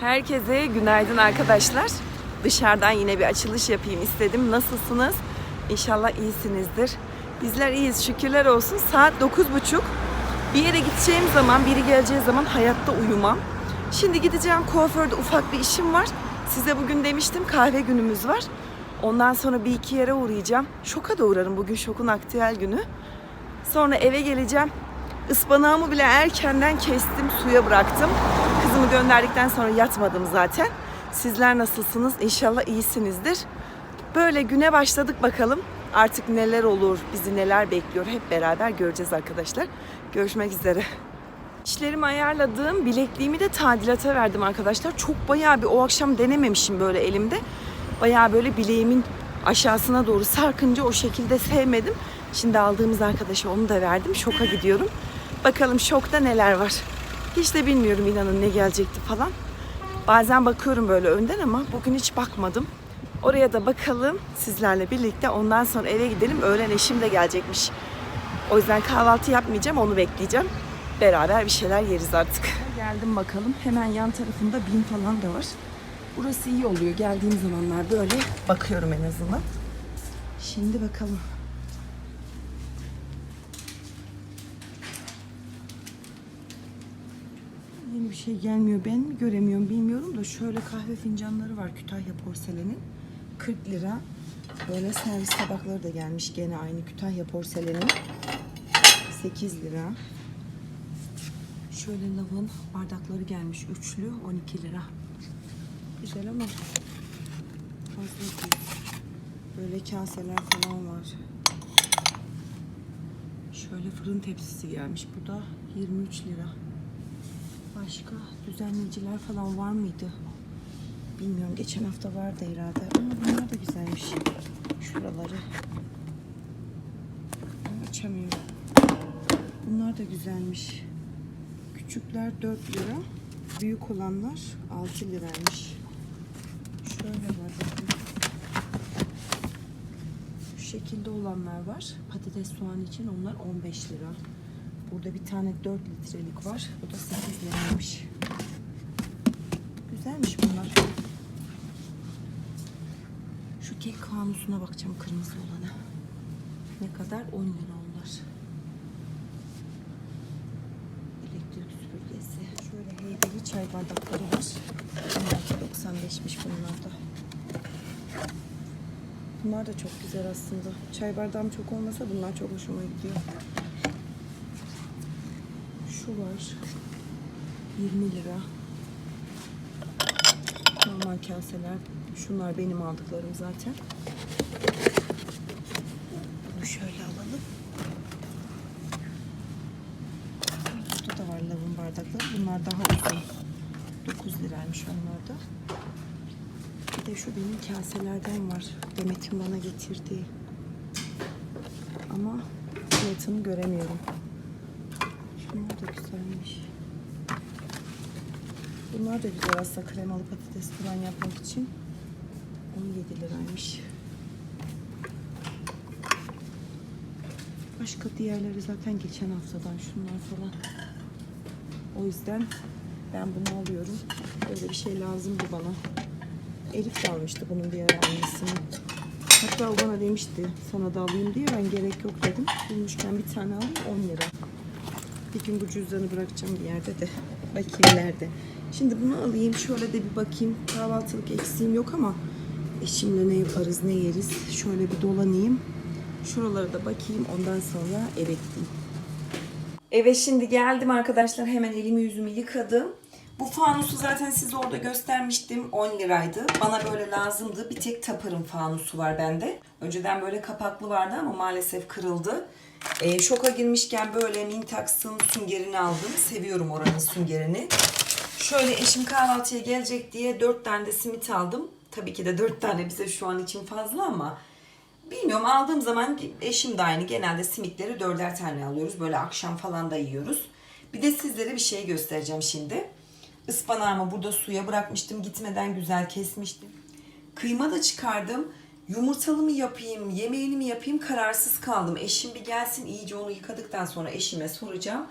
Herkese günaydın arkadaşlar. Dışarıdan yine bir açılış yapayım istedim. Nasılsınız? İnşallah iyisinizdir. Bizler iyiyiz şükürler olsun. Saat 9.30. Bir yere gideceğim zaman, biri geleceği zaman hayatta uyumam. Şimdi gideceğim kuaförde ufak bir işim var. Size bugün demiştim kahve günümüz var. Ondan sonra bir iki yere uğrayacağım. Şoka da uğrarım bugün şokun aktüel günü. Sonra eve geleceğim. Ispanağımı bile erkenden kestim, suya bıraktım. Kızımı gönderdikten sonra yatmadım zaten. Sizler nasılsınız? İnşallah iyisinizdir. Böyle güne başladık bakalım. Artık neler olur, bizi neler bekliyor hep beraber göreceğiz arkadaşlar. Görüşmek üzere. İşlerimi ayarladığım bilekliğimi de tadilata verdim arkadaşlar. Çok bayağı bir o akşam denememişim böyle elimde. Bayağı böyle bileğimin aşağısına doğru sarkınca o şekilde sevmedim. Şimdi aldığımız arkadaşa onu da verdim. Şoka gidiyorum. Bakalım şokta neler var. Hiç de bilmiyorum inanın ne gelecekti falan. Bazen bakıyorum böyle önden ama bugün hiç bakmadım. Oraya da bakalım sizlerle birlikte. Ondan sonra eve gidelim. Öğlen eşim de gelecekmiş. O yüzden kahvaltı yapmayacağım, onu bekleyeceğim. Beraber bir şeyler yeriz artık. Geldim bakalım. Hemen yan tarafında bin falan da var. Burası iyi oluyor. Geldiğim zamanlar böyle bakıyorum en azından. Şimdi bakalım. Yeni bir şey gelmiyor. Ben mi göremiyorum bilmiyorum da şöyle kahve fincanları var Kütahya porselenin. 40 lira. Böyle servis tabakları da gelmiş gene aynı Kütahya porselenin. 8 lira. Şöyle lavın bardakları gelmiş üçlü 12 lira. Güzel ama fazla değil. Böyle kaseler falan var. Şöyle fırın tepsisi gelmiş. Bu da 23 lira. Başka düzenleyiciler falan var mıydı? Bilmiyorum. Geçen hafta vardı herhalde. Ama bunlar da güzelmiş. Şuraları. Açamıyorum. Bunlar da güzelmiş. Küçükler 4 lira. Büyük olanlar 6 liraymış. Şöyle var bakın. Şu şekilde olanlar var. Patates soğan için onlar 15 lira. Burada bir tane 4 litrelik var. Bu da 8 liraymış. Güzelmiş bunlar. Şu kek kanusuna bakacağım kırmızı olana. Ne kadar? 10 lira onlar. Elektrik süpürgesi. Şöyle heybeli çay bardakları var. Bunlar 95'miş bunlar da. Bunlar da çok güzel aslında. Çay bardağım çok olmasa bunlar çok hoşuma gidiyor. Şu var. 20 lira. Normal kaseler. Şunlar benim aldıklarım zaten. Bunu şöyle alalım. Burada da var lavın bardakları. Bunlar daha uzun. 9 liraymış onlar da. Bir de şu benim kaselerden var. Demet'in bana getirdiği. Ama fiyatını göremiyorum. Güzelmiş. Bunlar da güzel aslında kremalı patates falan yapmak için. 17 liraymış. Başka diğerleri zaten geçen haftadan şunlar falan. O yüzden ben bunu alıyorum. Böyle bir şey lazımdı bana. Elif de almıştı bunun ara annesini. Hatta o bana demişti sana da alayım diye ben gerek yok dedim. Bulmuşken bir tane alayım 10 lira. Bir gün bu cüzdanı bırakacağım bir yerde de. Bakayım nerede. Şimdi bunu alayım. Şöyle de bir bakayım. Kahvaltılık eksiğim yok ama eşimle ne yaparız ne yeriz. Şöyle bir dolanayım. Şuralara da bakayım. Ondan sonra eve gideyim. Eve şimdi geldim arkadaşlar. Hemen elimi yüzümü yıkadım. Bu fanusu zaten size orada göstermiştim. 10 liraydı. Bana böyle lazımdı. Bir tek taparım fanusu var bende. Önceden böyle kapaklı vardı ama maalesef kırıldı. Ee, şoka girmişken böyle Mintax'ın süngerini aldım. Seviyorum oranın süngerini. Şöyle eşim kahvaltıya gelecek diye 4 tane de simit aldım. Tabii ki de 4 tane bize şu an için fazla ama bilmiyorum aldığım zaman eşim de aynı. Genelde simitleri dörder tane alıyoruz. Böyle akşam falan da yiyoruz. Bir de sizlere bir şey göstereceğim şimdi. Ispanağımı burada suya bırakmıştım. Gitmeden güzel kesmiştim. Kıyma da çıkardım. Yumurtalı mı yapayım, yemeğini mi yapayım kararsız kaldım. Eşim bir gelsin iyice onu yıkadıktan sonra eşime soracağım.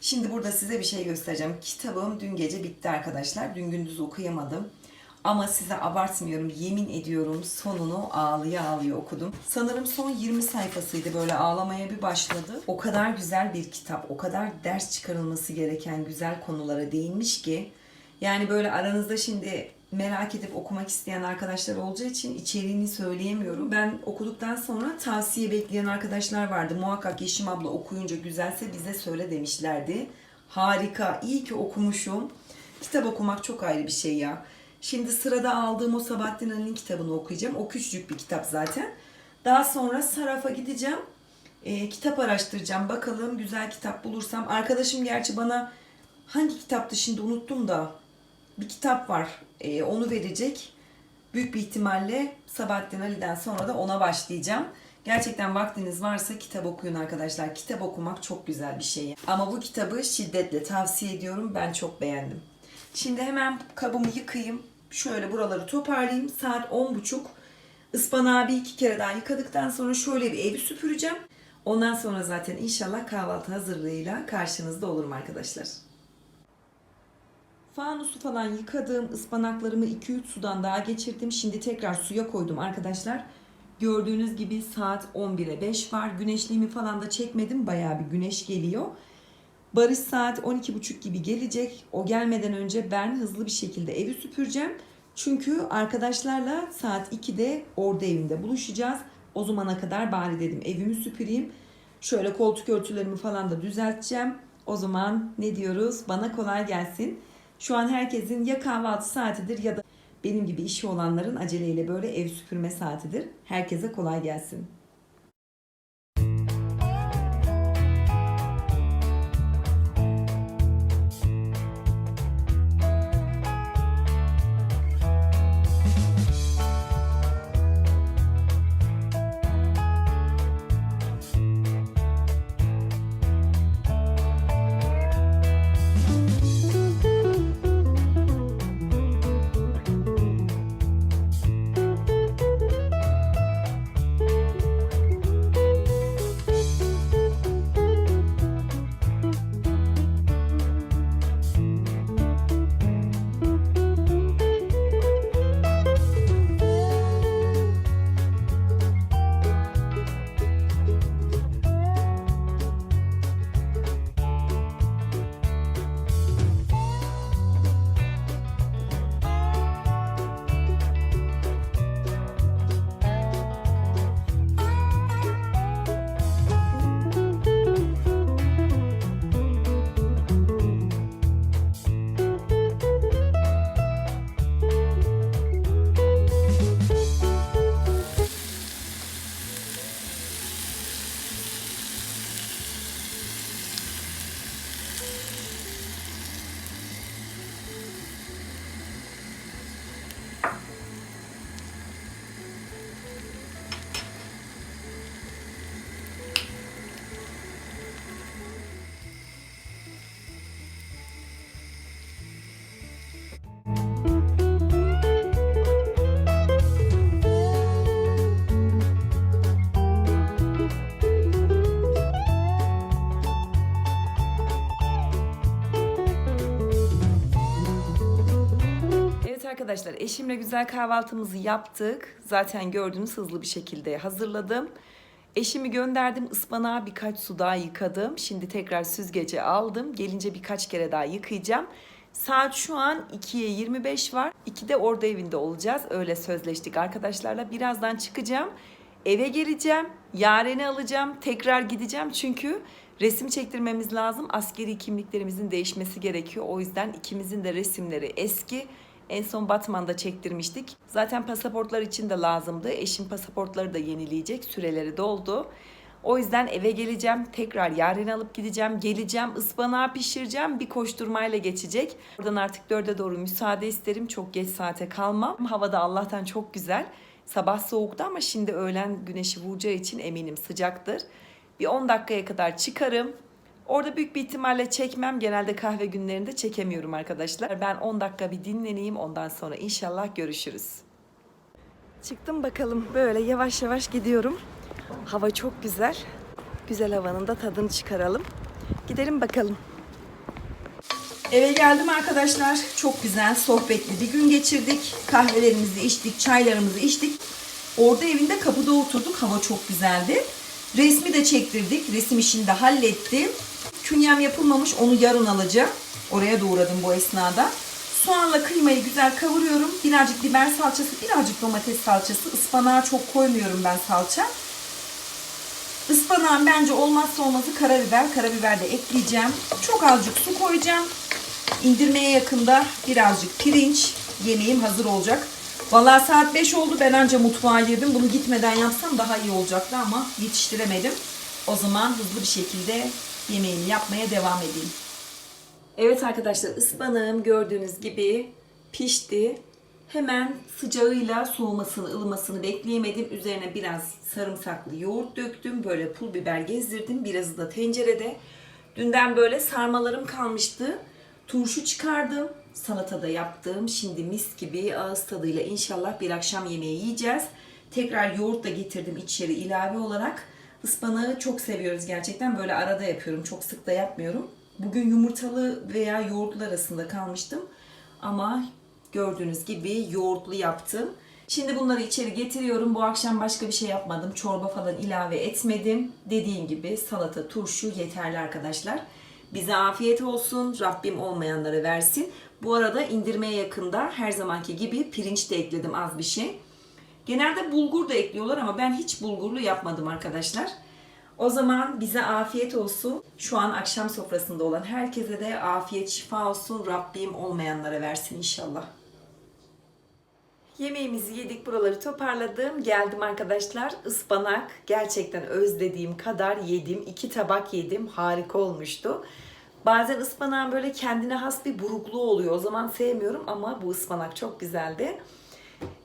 Şimdi burada size bir şey göstereceğim. Kitabım dün gece bitti arkadaşlar. Dün gündüz okuyamadım. Ama size abartmıyorum. Yemin ediyorum sonunu ağlıya ağlıya okudum. Sanırım son 20 sayfasıydı böyle ağlamaya bir başladı. O kadar güzel bir kitap, o kadar ders çıkarılması gereken güzel konulara değinmiş ki. Yani böyle aranızda şimdi merak edip okumak isteyen arkadaşlar olacağı için içeriğini söyleyemiyorum. Ben okuduktan sonra tavsiye bekleyen arkadaşlar vardı. Muhakkak Yeşim abla okuyunca güzelse bize söyle demişlerdi. Harika, iyi ki okumuşum. Kitap okumak çok ayrı bir şey ya. Şimdi sırada aldığım o Sabahattin Ali'nin kitabını okuyacağım. O küçücük bir kitap zaten. Daha sonra Saraf'a gideceğim. Ee, kitap araştıracağım. Bakalım güzel kitap bulursam. Arkadaşım gerçi bana hangi kitaptı şimdi unuttum da bir kitap var. Ee, onu verecek. Büyük bir ihtimalle Sabahattin Ali'den sonra da ona başlayacağım. Gerçekten vaktiniz varsa kitap okuyun arkadaşlar. Kitap okumak çok güzel bir şey. Ama bu kitabı şiddetle tavsiye ediyorum. Ben çok beğendim. Şimdi hemen kabımı yıkayayım. Şöyle buraları toparlayayım. Saat 10.30. Ispanağı bir iki kere daha yıkadıktan sonra şöyle bir evi süpüreceğim. Ondan sonra zaten inşallah kahvaltı hazırlığıyla karşınızda olurum arkadaşlar. Fanusu falan yıkadım. ıspanaklarımı 2-3 sudan daha geçirdim. Şimdi tekrar suya koydum arkadaşlar. Gördüğünüz gibi saat 11'e 5 var. Güneşliğimi falan da çekmedim. Bayağı bir güneş geliyor. Barış saat 12.30 gibi gelecek. O gelmeden önce ben hızlı bir şekilde evi süpüreceğim. Çünkü arkadaşlarla saat 2'de orada evimde buluşacağız. O zamana kadar bari dedim evimi süpüreyim. Şöyle koltuk örtülerimi falan da düzelteceğim. O zaman ne diyoruz? Bana kolay gelsin. Şu an herkesin ya kahvaltı saatidir ya da benim gibi işi olanların aceleyle böyle ev süpürme saatidir. Herkese kolay gelsin. Arkadaşlar eşimle güzel kahvaltımızı yaptık. Zaten gördüğünüz hızlı bir şekilde hazırladım. Eşimi gönderdim ıspanağı birkaç su daha yıkadım. Şimdi tekrar süzgece aldım. Gelince birkaç kere daha yıkayacağım. Saat şu an 2'ye 25 var. 2'de orada evinde olacağız. Öyle sözleştik arkadaşlarla. Birazdan çıkacağım. Eve geleceğim. Yaren'i alacağım. Tekrar gideceğim. Çünkü resim çektirmemiz lazım. Askeri kimliklerimizin değişmesi gerekiyor. O yüzden ikimizin de resimleri eski. En son Batman'da çektirmiştik. Zaten pasaportlar için de lazımdı. Eşim pasaportları da yenileyecek. Süreleri doldu. O yüzden eve geleceğim. Tekrar yarın alıp gideceğim. Geleceğim. ıspanağı pişireceğim. Bir koşturmayla geçecek. Oradan artık dörde doğru müsaade isterim. Çok geç saate kalmam. Havada Allah'tan çok güzel. Sabah soğuktu ama şimdi öğlen güneşi vuracağı için eminim sıcaktır. Bir 10 dakikaya kadar çıkarım. Orada büyük bir ihtimalle çekmem. Genelde kahve günlerinde çekemiyorum arkadaşlar. Ben 10 dakika bir dinleneyim. Ondan sonra inşallah görüşürüz. Çıktım bakalım. Böyle yavaş yavaş gidiyorum. Hava çok güzel. Güzel havanın da tadını çıkaralım. Gidelim bakalım. Eve geldim arkadaşlar. Çok güzel sohbetli bir gün geçirdik. Kahvelerimizi içtik, çaylarımızı içtik. Orada evinde kapıda oturduk. Hava çok güzeldi. Resmi de çektirdik. Resim işini de hallettim. Künyem yapılmamış. Onu yarın alacağım. Oraya da uğradım bu esnada. Soğanla kıymayı güzel kavuruyorum. Birazcık biber salçası, birazcık domates salçası. Ispanağa çok koymuyorum ben salça. Ispanağın bence olmazsa olmazı karabiber. Karabiber de ekleyeceğim. Çok azıcık su koyacağım. İndirmeye yakında birazcık pirinç. Yemeğim hazır olacak. Vallahi saat 5 oldu. Ben anca mutfağa girdim. Bunu gitmeden yapsam daha iyi olacaktı ama yetiştiremedim. O zaman hızlı bir şekilde yemeğimi yapmaya devam edeyim. Evet arkadaşlar ıspanağım gördüğünüz gibi pişti. Hemen sıcağıyla soğumasını, ılımasını bekleyemedim. Üzerine biraz sarımsaklı yoğurt döktüm. Böyle pul biber gezdirdim. Birazı da tencerede. Dünden böyle sarmalarım kalmıştı. Turşu çıkardım. Salatada yaptım. Şimdi mis gibi ağız tadıyla inşallah bir akşam yemeği yiyeceğiz. Tekrar yoğurt da getirdim içeri ilave olarak. Ispanağı çok seviyoruz gerçekten. Böyle arada yapıyorum. Çok sık da yapmıyorum. Bugün yumurtalı veya yoğurtlu arasında kalmıştım. Ama gördüğünüz gibi yoğurtlu yaptım. Şimdi bunları içeri getiriyorum. Bu akşam başka bir şey yapmadım. Çorba falan ilave etmedim. Dediğim gibi salata, turşu yeterli arkadaşlar. Bize afiyet olsun. Rabbim olmayanlara versin. Bu arada indirmeye yakında her zamanki gibi pirinç de ekledim az bir şey. Genelde bulgur da ekliyorlar ama ben hiç bulgurlu yapmadım arkadaşlar. O zaman bize afiyet olsun. Şu an akşam sofrasında olan herkese de afiyet şifa olsun. Rabbim olmayanlara versin inşallah. Yemeğimizi yedik, buraları toparladım. Geldim arkadaşlar. Ispanak gerçekten özlediğim kadar yedim. İki tabak yedim. Harika olmuştu. Bazen ıspanağın böyle kendine has bir burukluğu oluyor. O zaman sevmiyorum ama bu ıspanak çok güzeldi.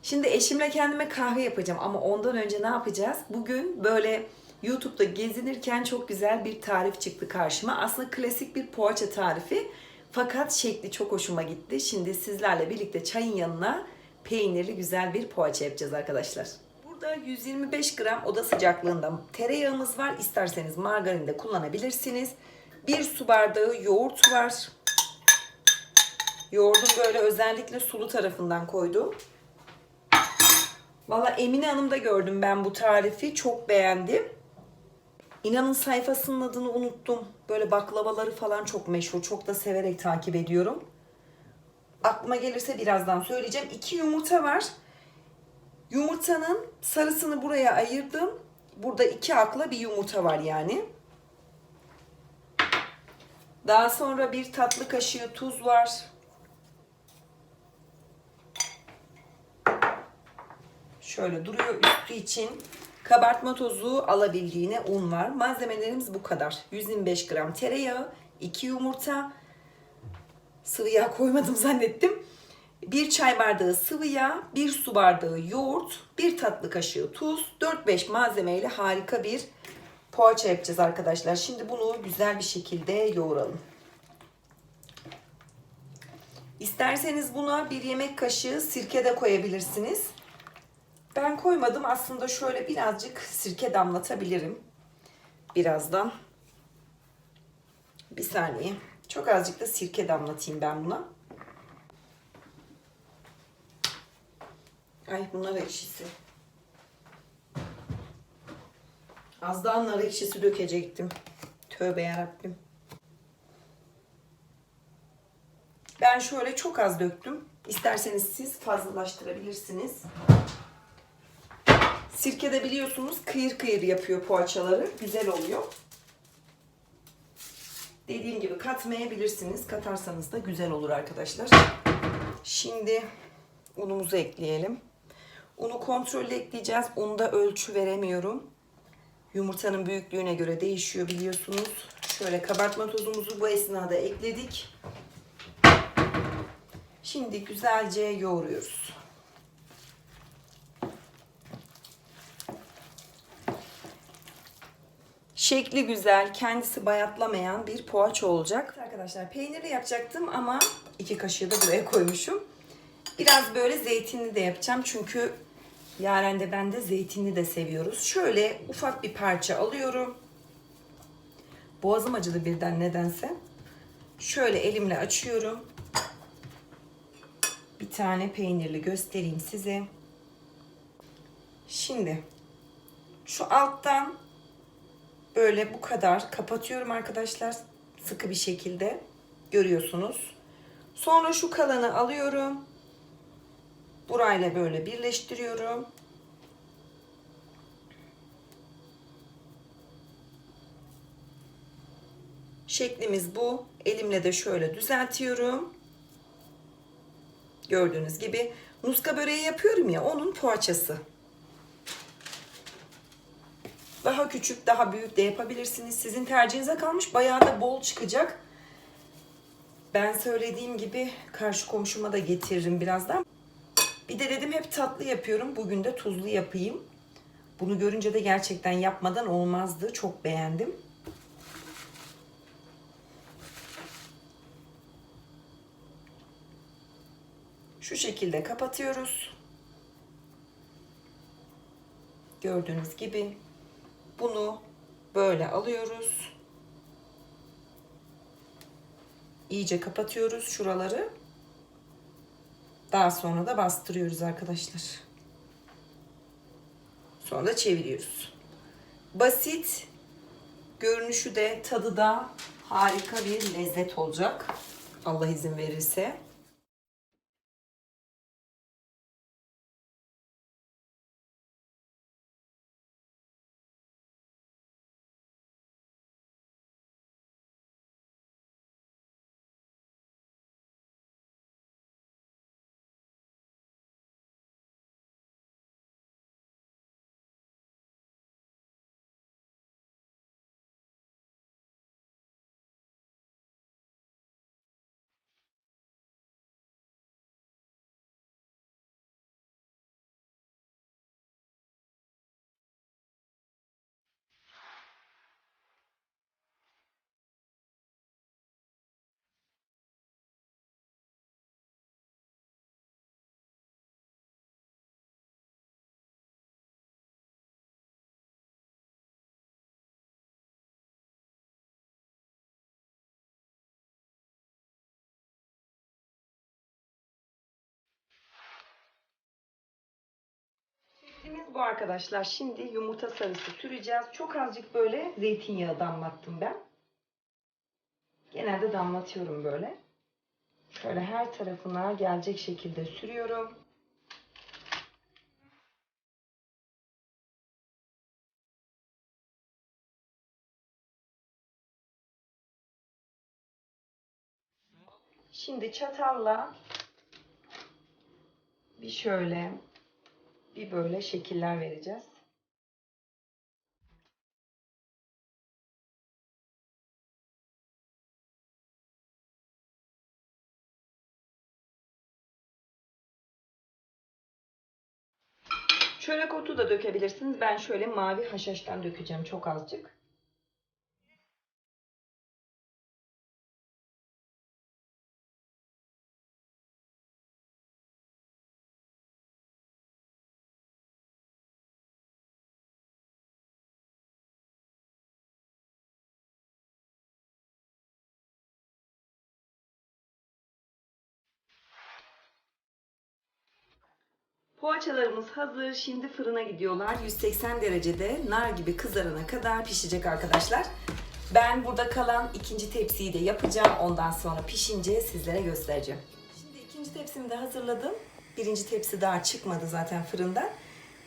Şimdi eşimle kendime kahve yapacağım ama ondan önce ne yapacağız? Bugün böyle YouTube'da gezinirken çok güzel bir tarif çıktı karşıma. Aslında klasik bir poğaça tarifi. Fakat şekli çok hoşuma gitti. Şimdi sizlerle birlikte çayın yanına peynirli güzel bir poğaça yapacağız arkadaşlar. Burada 125 gram oda sıcaklığında tereyağımız var. İsterseniz margarin de kullanabilirsiniz. Bir su bardağı yoğurt var. Yoğurdum böyle özellikle sulu tarafından koydum. Valla Emine Hanım'da gördüm ben bu tarifi. Çok beğendim. İnanın sayfasının adını unuttum. Böyle baklavaları falan çok meşhur. Çok da severek takip ediyorum. Aklıma gelirse birazdan söyleyeceğim. İki yumurta var. Yumurtanın sarısını buraya ayırdım. Burada iki akla bir yumurta var yani. Daha sonra bir tatlı kaşığı tuz var. Şöyle duruyor üstü için. Kabartma tozu alabildiğine un var. Malzemelerimiz bu kadar. 125 gram tereyağı, 2 yumurta. Sıvı yağ koymadım zannettim. 1 çay bardağı sıvı yağ, 1 su bardağı yoğurt, 1 tatlı kaşığı tuz, 4-5 malzemeyle harika bir poğaça yapacağız arkadaşlar. Şimdi bunu güzel bir şekilde yoğuralım. İsterseniz buna bir yemek kaşığı sirke de koyabilirsiniz. Ben koymadım. Aslında şöyle birazcık sirke damlatabilirim. Birazdan. Bir saniye. Çok azıcık da sirke damlatayım ben buna. Ay bunlar ekşisi. Az daha nar ekşisi dökecektim. Tövbe yarabbim. Ben şöyle çok az döktüm. İsterseniz siz fazlalaştırabilirsiniz. Sirke de biliyorsunuz kıyır kıyır yapıyor poğaçaları. Güzel oluyor. Dediğim gibi katmayabilirsiniz. Katarsanız da güzel olur arkadaşlar. Şimdi unumuzu ekleyelim. Unu kontrollü ekleyeceğiz. Unda ölçü veremiyorum. Yumurtanın büyüklüğüne göre değişiyor biliyorsunuz. Şöyle kabartma tozumuzu bu esnada ekledik. Şimdi güzelce yoğuruyoruz. Şekli güzel, kendisi bayatlamayan bir poğaça olacak. Arkadaşlar peynirli yapacaktım ama iki kaşığı da buraya koymuşum. Biraz böyle zeytinli de yapacağım çünkü Yaren de ben de zeytinli de seviyoruz. Şöyle ufak bir parça alıyorum. Boğazım acıdı birden nedense. Şöyle elimle açıyorum. Bir tane peynirli göstereyim size. Şimdi şu alttan böyle bu kadar kapatıyorum arkadaşlar. Sıkı bir şekilde görüyorsunuz. Sonra şu kalanı alıyorum. Burayla böyle birleştiriyorum. Şeklimiz bu. Elimle de şöyle düzeltiyorum. Gördüğünüz gibi muska böreği yapıyorum ya onun poğaçası. Daha küçük, daha büyük de yapabilirsiniz. Sizin tercihinize kalmış. Bayağı da bol çıkacak. Ben söylediğim gibi karşı komşuma da getiririm birazdan. Bir de dedim hep tatlı yapıyorum. Bugün de tuzlu yapayım. Bunu görünce de gerçekten yapmadan olmazdı. Çok beğendim. Şu şekilde kapatıyoruz. Gördüğünüz gibi bunu böyle alıyoruz. İyice kapatıyoruz şuraları. Daha sonra da bastırıyoruz arkadaşlar. Sonra da çeviriyoruz. Basit, görünüşü de tadı da harika bir lezzet olacak. Allah izin verirse. Şeklimiz bu arkadaşlar. Şimdi yumurta sarısı süreceğiz. Çok azıcık böyle zeytinyağı damlattım ben. Genelde damlatıyorum böyle. Şöyle her tarafına gelecek şekilde sürüyorum. Şimdi çatalla bir şöyle bir böyle şekiller vereceğiz. Çörek otu da dökebilirsiniz. Ben şöyle mavi haşhaştan dökeceğim çok azıcık. Poğaçalarımız hazır. Şimdi fırına gidiyorlar. 180 derecede nar gibi kızarana kadar pişecek arkadaşlar. Ben burada kalan ikinci tepsiyi de yapacağım. Ondan sonra pişince sizlere göstereceğim. Şimdi ikinci tepsimi de hazırladım. Birinci tepsi daha çıkmadı zaten fırından.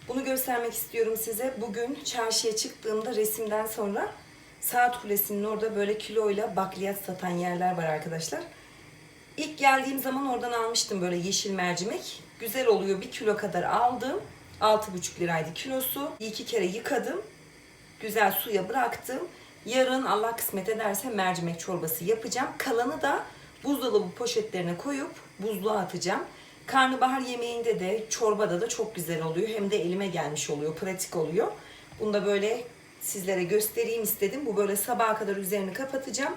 Bunu göstermek istiyorum size. Bugün çarşıya çıktığımda resimden sonra Saat Kulesi'nin orada böyle kiloyla bakliyat satan yerler var arkadaşlar. İlk geldiğim zaman oradan almıştım böyle yeşil mercimek. Güzel oluyor. Bir kilo kadar aldım. 6,5 liraydı kilosu. İki kere yıkadım. Güzel suya bıraktım. Yarın Allah kısmet ederse mercimek çorbası yapacağım. Kalanı da buzdolabı poşetlerine koyup buzluğa atacağım. Karnabahar yemeğinde de çorbada da çok güzel oluyor. Hem de elime gelmiş oluyor. Pratik oluyor. Bunu da böyle sizlere göstereyim istedim. Bu böyle sabaha kadar üzerini kapatacağım.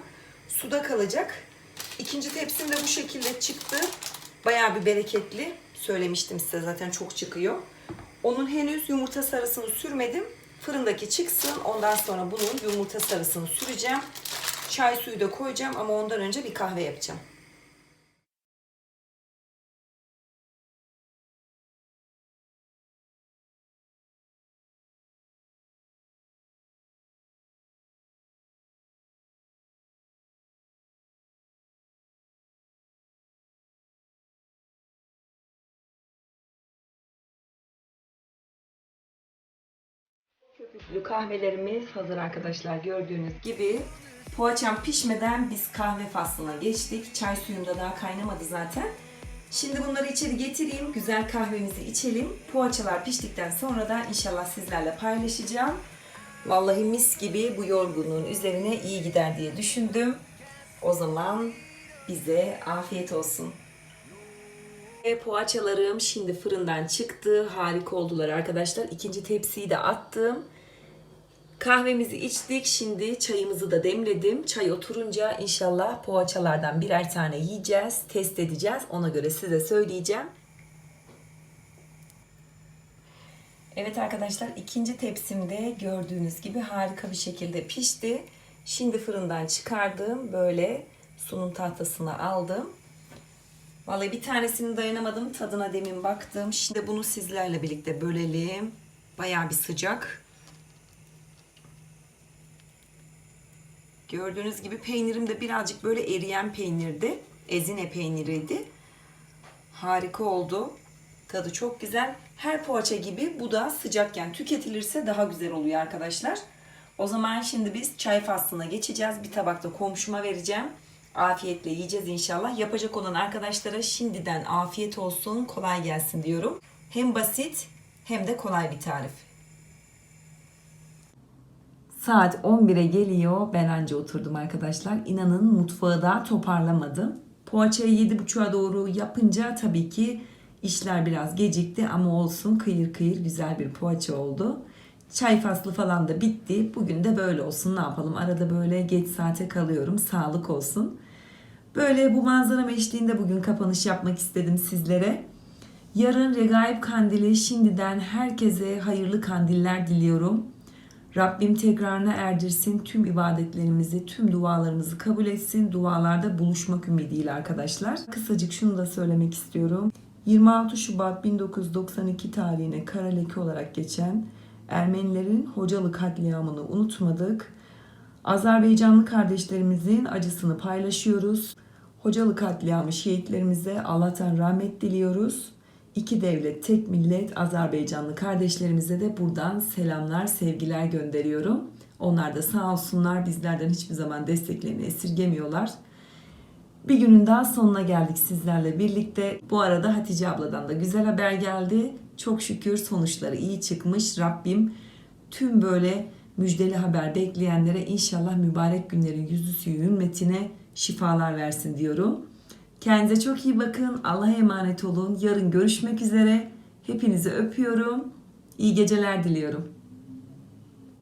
Suda kalacak. İkinci tepsim de bu şekilde çıktı. Bayağı bir bereketli. Söylemiştim size zaten çok çıkıyor. Onun henüz yumurta sarısını sürmedim. Fırındaki çıksın. Ondan sonra bunun yumurta sarısını süreceğim. Çay suyu da koyacağım ama ondan önce bir kahve yapacağım. Kahvelerimiz hazır arkadaşlar gördüğünüz gibi. Poğaçam pişmeden biz kahve faslına geçtik. Çay suyum da daha kaynamadı zaten. Şimdi bunları içeri getireyim. Güzel kahvemizi içelim. Poğaçalar piştikten sonra da inşallah sizlerle paylaşacağım. Vallahi mis gibi bu yorgunluğun üzerine iyi gider diye düşündüm. O zaman bize afiyet olsun. Ve poğaçalarım şimdi fırından çıktı. Harika oldular arkadaşlar. İkinci tepsiyi de attım. Kahvemizi içtik. Şimdi çayımızı da demledim. Çay oturunca inşallah poğaçalardan birer tane yiyeceğiz. Test edeceğiz. Ona göre size söyleyeceğim. Evet arkadaşlar ikinci tepsimde gördüğünüz gibi harika bir şekilde pişti. Şimdi fırından çıkardım. Böyle sunum tahtasına aldım. Vallahi bir tanesini dayanamadım. Tadına demin baktım. Şimdi bunu sizlerle birlikte bölelim. Bayağı bir sıcak. Gördüğünüz gibi peynirim de birazcık böyle eriyen peynirdi. Ezine peyniriydi. Harika oldu. Tadı çok güzel. Her poğaça gibi bu da sıcakken tüketilirse daha güzel oluyor arkadaşlar. O zaman şimdi biz çay faslına geçeceğiz. Bir tabakta komşuma vereceğim. Afiyetle yiyeceğiz inşallah. Yapacak olan arkadaşlara şimdiden afiyet olsun, kolay gelsin diyorum. Hem basit hem de kolay bir tarif. Saat 11'e geliyor. Ben anca oturdum arkadaşlar. İnanın mutfağı da toparlamadım. Poğaçayı 7.30'a doğru yapınca tabii ki işler biraz gecikti ama olsun kıyır kıyır güzel bir poğaça oldu. Çay faslı falan da bitti. Bugün de böyle olsun ne yapalım. Arada böyle geç saate kalıyorum. Sağlık olsun. Böyle bu manzara eşliğinde bugün kapanış yapmak istedim sizlere. Yarın Regaib Kandili şimdiden herkese hayırlı kandiller diliyorum. Rabbim tekrarına erdirsin tüm ibadetlerimizi, tüm dualarımızı kabul etsin. Dualarda buluşmak ümidiyle arkadaşlar. Kısacık şunu da söylemek istiyorum. 26 Şubat 1992 tarihine kara leke olarak geçen Ermenilerin Hocalı katliamını unutmadık. Azerbaycanlı kardeşlerimizin acısını paylaşıyoruz. Hocalı katliamı şehitlerimize Allah'tan rahmet diliyoruz. İki devlet, tek millet Azerbaycanlı kardeşlerimize de buradan selamlar, sevgiler gönderiyorum. Onlar da sağ olsunlar bizlerden hiçbir zaman desteklerini esirgemiyorlar. Bir günün daha sonuna geldik sizlerle birlikte. Bu arada Hatice abladan da güzel haber geldi. Çok şükür sonuçları iyi çıkmış. Rabbim tüm böyle müjdeli haber bekleyenlere inşallah mübarek günlerin yüzü suyu ümmetine şifalar versin diyorum. Kendinize çok iyi bakın. Allah'a emanet olun. Yarın görüşmek üzere. Hepinizi öpüyorum. İyi geceler diliyorum.